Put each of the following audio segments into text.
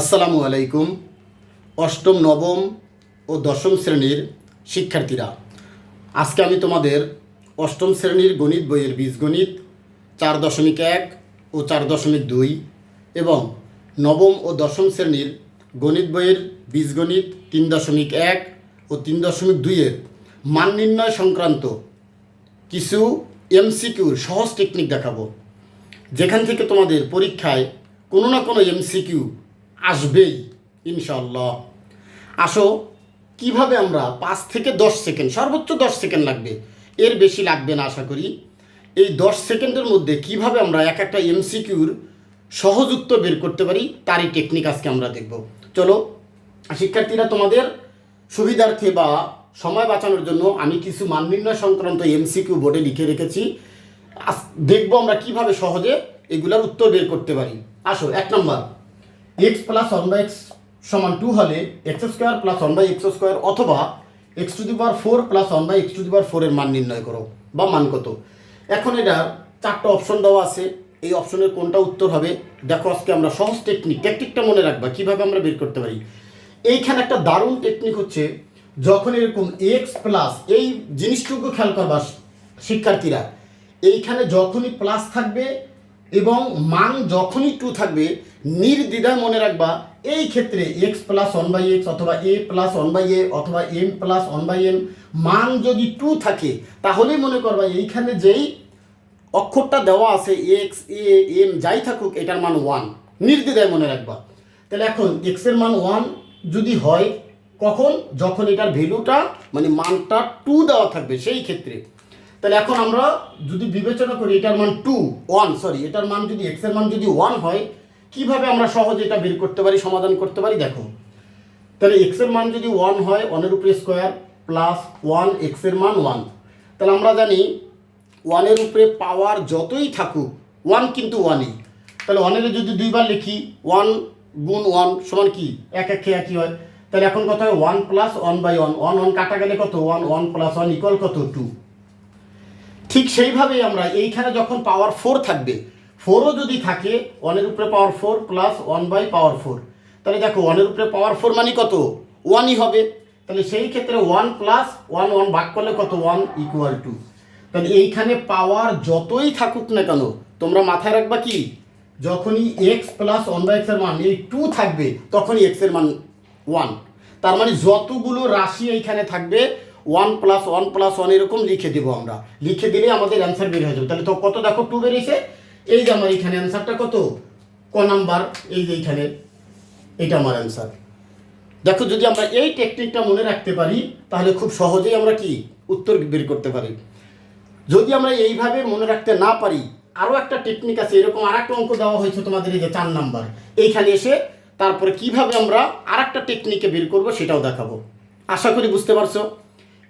আসসালামু আলাইকুম। অষ্টম, নবম ও দশম শ্রেণির শিক্ষার্থীরা, আজকে আমি তোমাদের অষ্টম শ্রেণির গণিত বইয়ের বীজগণিত চার দশমিক এক ও চার দশমিক দুই এবং নবম ও দশম শ্রেণির গণিত বইয়ের বীজগণিত তিন দশমিক এক ও তিন দশমিক দুইয়ের মান নির্ণয় সংক্রান্ত কিছু এমসিকিউর সহজ টেকনিক দেখাবো। যেখান থেকে তোমাদের পরীক্ষায় কোনো না কোনো এমসিকিউ আসবেই ইনশাল্লাহ আসো, কীভাবে আমরা পাঁচ থেকে দশ সেকেন্ড, সর্বোচ্চ দশ সেকেন্ড লাগবে? এর বেশি লাগবে না, আশা করি। এই দশ সেকেন্ডের মধ্যে কীভাবে আমরা এক একটা এমসিকিউর উত্তর বের করতে পারি, তারই টেকনিক আজকে আমরা দেখব। চলো, শিক্ষার্থীরা, তোমাদের সুবিধার্থে বা সময় বাঁচানোর জন্য আমি কিছু মান নির্ণয় সংক্রান্ত এমসিকিউ বোর্ডে লিখে রেখেছি। দেখব আমরা কীভাবে সহজে এগুলার উত্তর বের করতে পারি। আসো, এক নম্বর। X plus one by x সমান টু হলে x square plus one by x square অথবা x to the power four plus one by x to the power ফোরের মান নির্ণয় করো, বা মান কত? এখন এটা চারটা অপশন দেওয়া আছে। এই অপশনের কোনটা উত্তর হবে? দেখো আজকে আমরা সহজ টেকনিক টেকনিকটা মনে রাখবা, কীভাবে আমরা বের করতে পারি। এইখানে একটা দারুণ টেকনিক হচ্ছে, যখন এরকম এক্স প্লাস এই জিনিসটুকু খেয়াল করবা শিক্ষার্থীরা। এইখানে যখনই প্লাস থাকবে এবং মান যখনই টু থাকবে, নির্দ্বিধায় মনে রাখবা, এই ক্ষেত্রে x plus one by x অথবা a plus one by a অথবা m plus one by m মান যদি টু থাকে, তাহলেই মনে করবা এইখানে যেই অক্ষরটা দেওয়া আছে এক্স এ এম যাই থাকুক, এটার মান ওয়ান নির্দ্বিধায় মনে রাখবা। তাহলে এখন এক্সের মান ওয়ান যদি হয়, কখন? যখন এটার ভ্যালুটা মানে মানটা টু দেওয়া থাকবে, সেই ক্ষেত্রে। তাহলে এখন আমরা যদি বিবেচনা করি এটার মান টু ওয়ান সরি এটার মান যদি এক্সের মান যদি ওয়ান হয়, কীভাবে আমরা সহজে এটা বের করতে পারি, সমাধান করতে পারি? দেখো, তাহলে এক্সের মান যদি ওয়ান হয় ওয়ানের উপরে স্কোয়ার প্লাস ওয়ান এক্সের মান ওয়ান তাহলে আমরা জানি ওয়ানের উপরে পাওয়ার যতই থাকুক ওয়ান কিন্তু ওয়ানই তাহলে ওয়ানের যদি দুইবার লিখি ওয়ান গুণ ওয়ান সমান কি? এক এক একই হয়। তাহলে এখন কত হয়? One plus one by one one one কাটা গেলে কত? One one plus one equal কত? টু ঠিক সেইভাবেই আমরা এইখানে যখন পাওয়ার ফোর থাকবে ফোরও যদি থাকে ওয়ানের উপরে power four plus one by power four তাহলে দেখো ওয়ানের উপরে পাওয়ার ফোর মানে কত? ওয়ানই হবে। তাহলে সেই ক্ষেত্রে ওয়ান প্লাস ওয়ান ওয়ান ভাগ করলে কত? ওয়ান ইকুয়াল টু তাহলে এইখানে পাওয়ার যতই থাকুক না কেন, তোমরা মাথায় রাখবা কি? যখনই এক্স প্লাস ওয়ান বাই এক্সের মান, এই টু থাকবে, তখনই এক্সের মান ওয়ান তার মানে যতগুলো রাশি এইখানে থাকবে one plus one plus one এরকম লিখে দেবো আমরা। লিখে দিলে আমাদের অ্যান্সার বের হয়ে যাবে। তাহলে তো কত দেখো? টু বেরিয়েছে। এই যে আমার এইখানে অ্যান্সারটা কত? ক নাম্বার এই যে এইখানে এটা আমার অ্যান্সার দেখো, যদি আমরা এই টেকনিকটা মনে রাখতে পারি, তাহলে খুব সহজেই আমরা কি? উত্তর বের করতে পারি। যদি আমরা এইভাবে মনে রাখতে না পারি আরও একটা টেকনিক আছে, এরকম আর একটা অঙ্ক দেওয়া হয়েছে তোমাদের এই যে চার নাম্বার এইখানে এসে তারপরে কীভাবে আমরা আর একটা টেকনিকে বের করব সেটাও দেখাবো। আশা করি বুঝতে পারছ?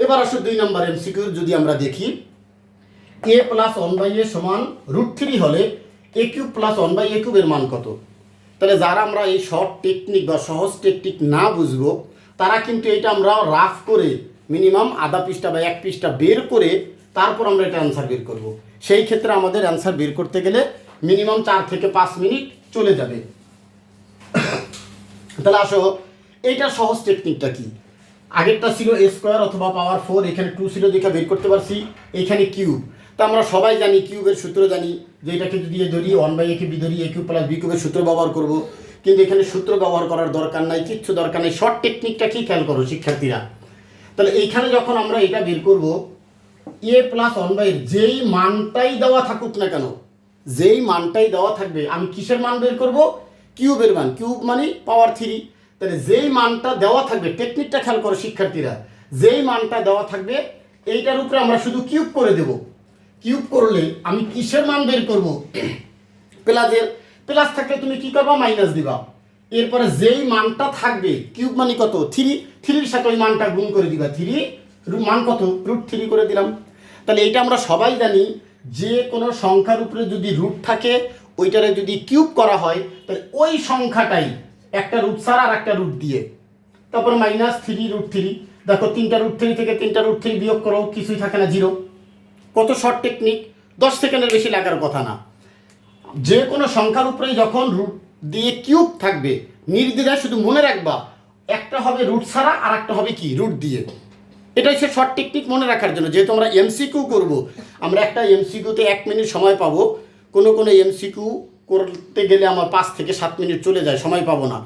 এবার আসো দুই নাম্বার এমসিকিউ যদি আমরা দেখি a plus one by a সমান রুট থ্রি হলে a cube plus one by a কিউবের মান কত? তাহলে যারা আমরা এই শর্ট টেকনিক বা সহজ টেকনিক না বুঝব, তারা কিন্তু এটা আমরা রাফ করে মিনিমাম আধা পৃষ্ঠা বা এক পৃষ্ঠা বের করে তারপর আমরা এটা অ্যান্সার বের করব। সেই ক্ষেত্রে আমাদের অ্যান্সার বের করতে গেলে মিনিমাম চার থেকে পাঁচ মিনিট চলে যাবে। তাহলে আসো এইটার সহজ টেকনিকটা কি? আগেরটা ছিল এ স্কোয়ার অথবা পাওয়ার ফোর এখানে টু ছিল দেখে বের করতে পারছি, এখানে কিউব তা আমরা সবাই জানি কিউবের সূত্র জানি যে এটাকে যদি এ ধরি ওয়ান বাই একে বি ধরি এ কিউব প্লাস বি কিউবের সূত্র ব্যবহার করব। কিন্তু এখানে সূত্র ব্যবহার করার দরকার নাই, কিচ্ছু দরকার নেই শর্ট টেকনিকটা কি খেয়াল করো শিক্ষার্থীরা? তাহলে এইখানে যখন আমরা এটা বের করব এ প্লাস ওয়ান বাই যেই মানটাই দেওয়া থাকুক না কেন, যেই মানটাই দেওয়া থাকবে, আমি কিসের মান বের করব? কিউবের মান। কিউব মানে পাওয়ার থ্রি তাহলে যেই মানটা দেওয়া থাকবে টেকনিকটা খেয়াল করো শিক্ষার্থীরা, যেই মানটা দেওয়া থাকবে, এইটার উপরে আমরা শুধু কিউব করে দেব। কিউব করলে আমি কিসের মান বের করব? প্লাসের, প্লাস থাকলে তুমি কি করবা? মাইনাস দিবা। এরপরে যেই মানটা থাকবে কিউব মানে কত? থ্রি থ্রির সাথে ওই মানটা গুণ করে দিবা। থ্রি মান কত? রুট থ্রি করে দিলাম। তাহলে এটা আমরা সবাই জানি, যে কোনো সংখ্যার উপরে যদি রুট থাকে, ওইটারে যদি কিউব করা হয়, তাহলে ওই সংখ্যাটাই একটা রুট ছাড়া আর একটা রুট দিয়ে। তারপর মাইনাস থ্রি রুট থ্রি দেখো, তিনটা রুট থ্রি থেকে তিনটা রুট থ্রি বিয়োগ করো, কিছুই থাকে না জিরো কত শর্ট টেকনিক দশ সেকেন্ডের বেশি লাগার কথা না। যে কোনো সংখ্যার উপরেই যখন রুট দিয়ে কিউব থাকবে, নির্দ্বিধায় শুধু মনে রাখবা, একটা হবে রুট ছাড়া আর একটা হবে কি? রুট দিয়ে। এটা হচ্ছে শর্ট টেকনিক মনে রাখার জন্য। যেহেতু আমরা এমসিকিউ করব, আমরা একটা এমসিকিউতে এক মিনিট সময় পাবো। কোনো কোনো এমসিকিউ করতে গেলে আমার পাঁচ থেকে সাত মিনিট চলে যায়, সময় পাবো না।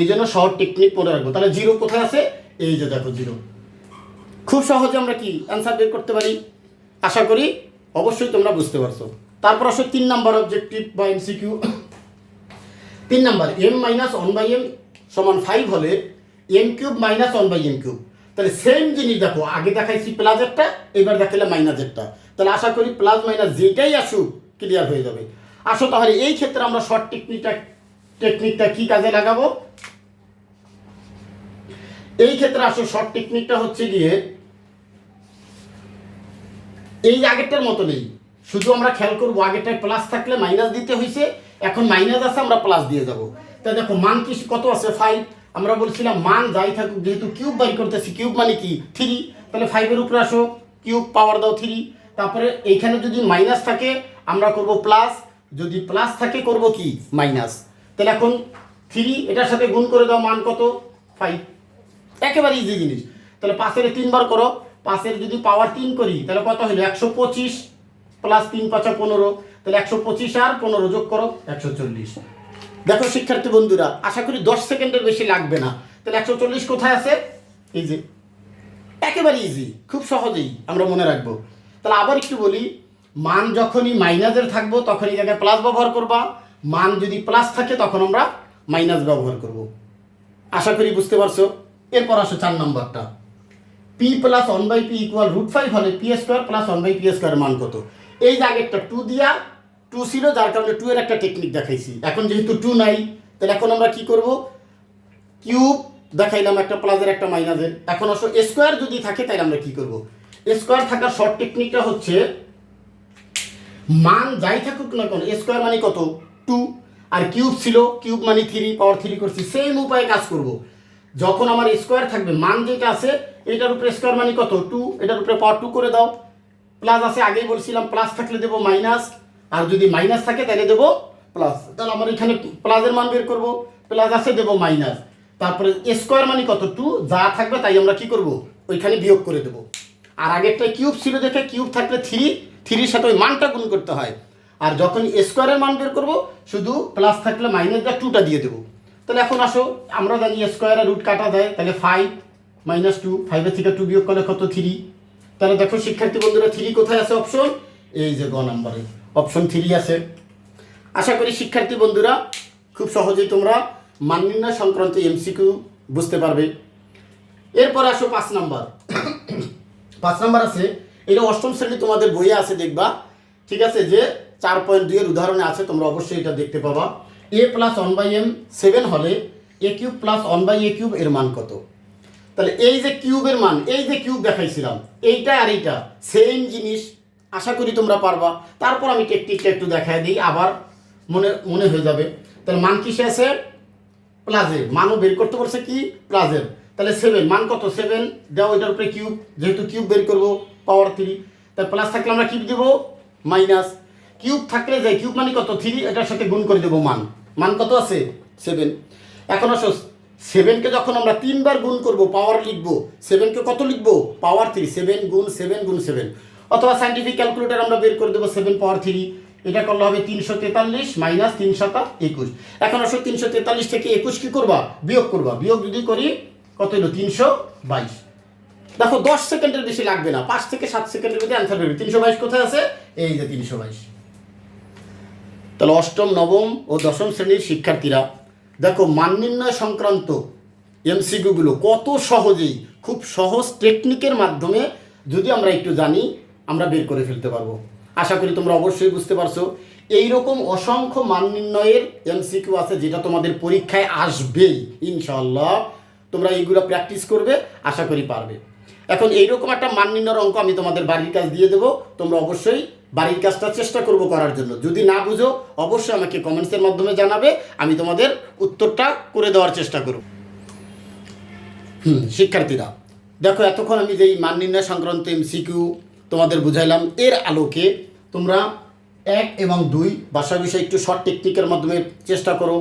এই জন্য শর্ট টেকনিক মনে রাখব। তাহলে জিরো কোথায় আছে? এই যে দেখো জিরো। খুব সহজে আমরা কি অ্যান্সার বের করতে পারি? আশা করি অবশ্যই তোমরা বুঝতে পারছ। তারপর আসো তিন নাম্বার অবজেক্টিভ বা এমসিকিউ তিন number m minus one by m সমান ফাইভ হলে m cube minus one by m cube তাহলে সেম জিনিস দেখো, আগে দেখাইছি প্লাজেরটা এবার দেখালে মাইনাসেরটা তাহলে আশা করি প্লাস মাইনাস যেটাই আসুক ক্লিয়ার হয়ে যাবে। আসো তাহলে, এই ক্ষেত্রে আমরা শর্ট টেকনিকটা টেকনিকটা কি কাজে লাগাবো? এই ক্ষেত্রে আসো শর্ট টেকনিকটা হচ্ছে গিয়ে, এই আগেরটার মতো নেই। শুধু আমরা খেয়াল করব, আগেরটায় প্লাস থাকলে মাইনাস দিতে হয়েছে এখন মাইনাস আছে, আমরা প্লাস দিয়ে যাব। তা দেখো, মান কি, কত আছে? ফাইভ আমরা বলছিলাম, মান যাই থাকুক, যেহেতু কিউব বাই করতেছি কিউব মানে কি? থ্রি তাহলে ফাইভের উপরে আসো কিউব পাওয়ার দাও থ্রি তারপরে এইখানে যদি মাইনাস থাকে, আমরা করব প্লাস যদি প্লাস থাকে, করব কি? মাইনাস তাহলে এখন থ্রি এটার সাথে গুণ করে দাও, মান কত? ফাইভ একেবারে ইজি জিনিস। তাহলে পাঁচের তিনবার করো। পাঁচের যদি পাওয়ার তিন করি, তাহলে কত হলো? একশো পঁচিশ প্লাস তিন পাঁচা পনেরো। তাহলে একশো পঁচিশ আর পনেরো যোগ করো, একশো চল্লিশ। দেখো শিক্ষার্থী বন্ধুরা, আশা করি দশ সেকেন্ডের বেশি লাগবে না। তাহলে একশো চল্লিশ কোথায় আছে? এই যে, একেবারে ইজি খুব সহজেই আমরা মনে রাখব। তাহলে আবার একটু বলি মান যখনই মাইনাসের থাকব তখন এই প্লাস ব্যবহার করবা। মান যদি প্লাস থাকে, তখন আমরা মাইনাস ব্যবহার করব। আশা করি বুঝতে পারছ? এরপর আসো চার নম্বরটা। P plus one by p equal root five হলে p square plus one by p square মান কত? এই যে আগেরটা টু দিয়া টু ছিল, যার কারণে টু এর একটা টেকনিক দেখাইছি। এখন যেহেতু টু নাই, তাহলে এখন আমরা কি করব? কিউব দেখাইলাম একটা প্লাসের একটা মাইনাসের এখন আসো স্কোয়ার যদি থাকে, তাহলে আমরা কি করব? স্কোয়ার থাকার শর্ট টেকনিকটা হচ্ছে মান যাই থাকুক না কেন স্কোয়ার মানে কত? টু আর কিউব ছিল কিউব মানে থ্রি পাওয়ার থ্রি করছি সেম উপায়ে কাজ করব। যখন আমার স্কোয়ার থাকবে, মান যেটা আছে, এটার উপরে স্কোয়ার মানে কত? টু এটার উপরে পাওয়ার টু করে দাও। প্লাস আছে, আগেই বলছিলাম প্লাস থাকলে দেবো মাইনাস আর যদি মাইনাস থাকে, তাহলে দেবো প্লাস তাহলে আমার এখানে প্লাসের মান বের করব প্লাস আছে, দেবো মাইনাস তারপরে স্কোয়ার মানে কত? টু যা থাকবে তাই আমরা কি করব? ওইখানে বিয়োগ করে দেবো। আর আগেরটা কিউব ছিল দেখে কিউব থাকলে থ্রি থ্রির সাথে ওই মানটা গুণ করতে হয়। আর যখন স্কোয়ারের মান বের করব, শুধু প্লাস থাকলে মাইনাসটা টুটা দিয়ে দেবো। তাহলে এখন আসো, আমরা জানি স্কোয়ারের রুট কাটা যায় তাহলে ফাইভ মাইনাস টু ফাইভের থেকে টু বিয়োগ করলে কত থ্রি তাহলে দেখো শিক্ষার্থী বন্ধুরা থ্রি কোথায় আছে অপশন এই যে গ নাম্বারে অপশন থ্রি আছে। আশা করি শিক্ষার্থী বন্ধুরা, খুব সহজেই তোমরা মান নির্ণয় সংক্রান্ত এমসিকিউ বুঝতে পারবে। এরপর আসো পাঁচ নাম্বার পাঁচ নাম্বার আছে এটা অষ্টম শ্রেণি তোমাদের বইয়ে আছে, দেখবা। ঠিক আছে? যে চার পয়েন্ট দুইয়ের উদাহরণে আছে, তোমরা অবশ্যই এটা দেখতে পাবা। A plus one by m seven হলে a cube plus one by a cube এর মান কত? তাহলে এই যে কিউবের মান, এই যে কিউব দেখাইছিলাম, এইটা আর এইটা সেম জিনিস, আশা করি তোমরা পারবা। তারপর আমি টেকটিকটা একটু দেখায় দিই, আবার মনে মনে হয়ে যাবে। তাহলে মান কিসে আছে? প্লাজের মানও বের করতে পারছে কি? প্লাজের তাহলে সেভেন মান কত? সেভেন দেওয়া এটার উপরে কিউব যেহেতু কিউব বের করব পাওয়ার থ্রি তাই প্লাস থাকলে আমরা কিউব দেবো মাইনাস কিউব থাকলে যায় কিউব মানে কত? থ্রি এটার সাথে গুণ করে দেবো মান। মান কত আছে? সেভেন এখন আসো সেভেনকে যখন আমরা তিনবার গুণ করব পাওয়ার লিখব সেভেনকে কত লিখব? পাওয়ার থ্রি সেভেন গুণ সেভেন গুণ সেভেন অথবা সাইন্টিফিক ক্যালকুলেটার আমরা বের করে দেবো সেভেন পাওয়ার থ্রি এটা করলে হবে তিনশো তেতাল্লিশ মাইনাস তিনশোটা একুশ। এখন আসো, তিনশো তেতাল্লিশ থেকে একুশ কী করবা? বিয়োগ করবা। বিয়োগ যদি করি, কত হলো? তিনশো বাইশ। দেখো, দশ সেকেন্ডের বেশি লাগবে না। পাঁচ থেকে সাত সেকেন্ডের মধ্যে অ্যান্সার বেরোবে। তিনশো বাইশ কোথায় আছে? এই যে তিনশো বাইশ। তাহলে অষ্টম, নবম ও দশম শ্রেণির শিক্ষার্থীরা, দেখো, মান নির্ণয় সংক্রান্ত এমসিকিউগুলো কত সহজেই, খুব সহজ টেকনিকের মাধ্যমে যদি আমরা একটু জানি, আমরা বের করে ফেলতে পারব। আশা করি তোমরা অবশ্যই বুঝতে পারছ। এই রকম অসংখ্য মান নির্ণয়ের এমসিকিউ আছে যেটা তোমাদের পরীক্ষায় আসবেই ইনশাল্লাহ তোমরা এইগুলো প্র্যাকটিস করবে, আশা করি পারবে। এখন এইরকম একটা মান নির্ণয়ের অঙ্ক আমি তোমাদের বাড়ির কাজ দিয়ে দেবো। তোমরা অবশ্যই বাড়ির কাজটা চেষ্টা করব করার জন্য। যদি না বুঝো, অবশ্যই আমাকে কমেন্টসের মাধ্যমে জানাবে। আমি তোমাদের উত্তরটা করে দেওয়ার চেষ্টা করব। হুম, শিক্ষার্থীরা, দেখো এতক্ষণ আমি যেই মান নির্ণয় সংক্রান্ত এমসিকিউ তোমাদের বুঝাইলাম, এর আলোকে তোমরা এক এবং দুই ভাষা বিষয় একটু শর্ট টেকনিকের মাধ্যমে চেষ্টা করো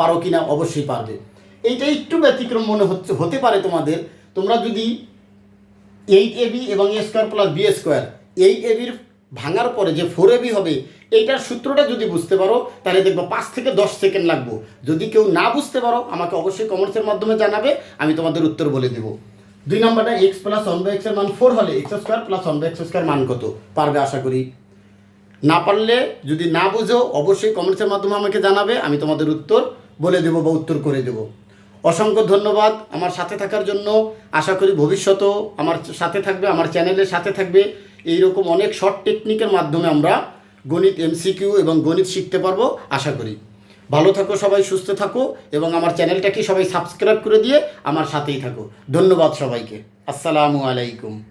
পারো কি না অবশ্যই পারবে। এইটা একটু ব্যতিক্রম মনে হচ্ছে, হতে পারে তোমাদের। তোমরা যদি এইট এবি এবং a square plus b square. Eight এবির ভাঙার পরে যে ফোর এবি হবে, এইটার সূত্রটা যদি বুঝতে পারো, তাহলে দেখব পাঁচ থেকে দশ সেকেন্ড লাগবো। যদি কেউ না বুঝতে পারো, আমাকে অবশ্যই কমেন্টসের মাধ্যমে জানাবে, আমি তোমাদের উত্তর বলে দেবো। দুই নম্বরটা এক্স প্লাস ওয়ান বাই এক্সের মান ফোর হলে x square plus one by x square মান কত? পারবে আশা করি। না পারলে যদি না বুঝো, অবশ্যই কমেন্টসের মাধ্যমে আমাকে জানাবে, আমি তোমাদের উত্তর বলে দেবো বা উত্তর করে দেবো। অসংখ্য ধন্যবাদ আমার সাথে থাকার জন্য। আশা করি ভবিষ্যতেও আমার সাথে থাকবে, আমার চ্যানেলের সাথে থাকবে। এই রকম অনেক শর্ট টেকনিকের মাধ্যমে আমরা গণিত এমসিকিউ এবং গণিত শিখতে পারব, আশা করি। ভালো থাকো সবাই, সুস্থ থাকো এবং আমার চ্যানেলটাকে সবাই সাবস্ক্রাইব করে দিয়ে আমার সাথেই থাকো। ধন্যবাদ সবাইকে। আসসালামু আলাইকুম।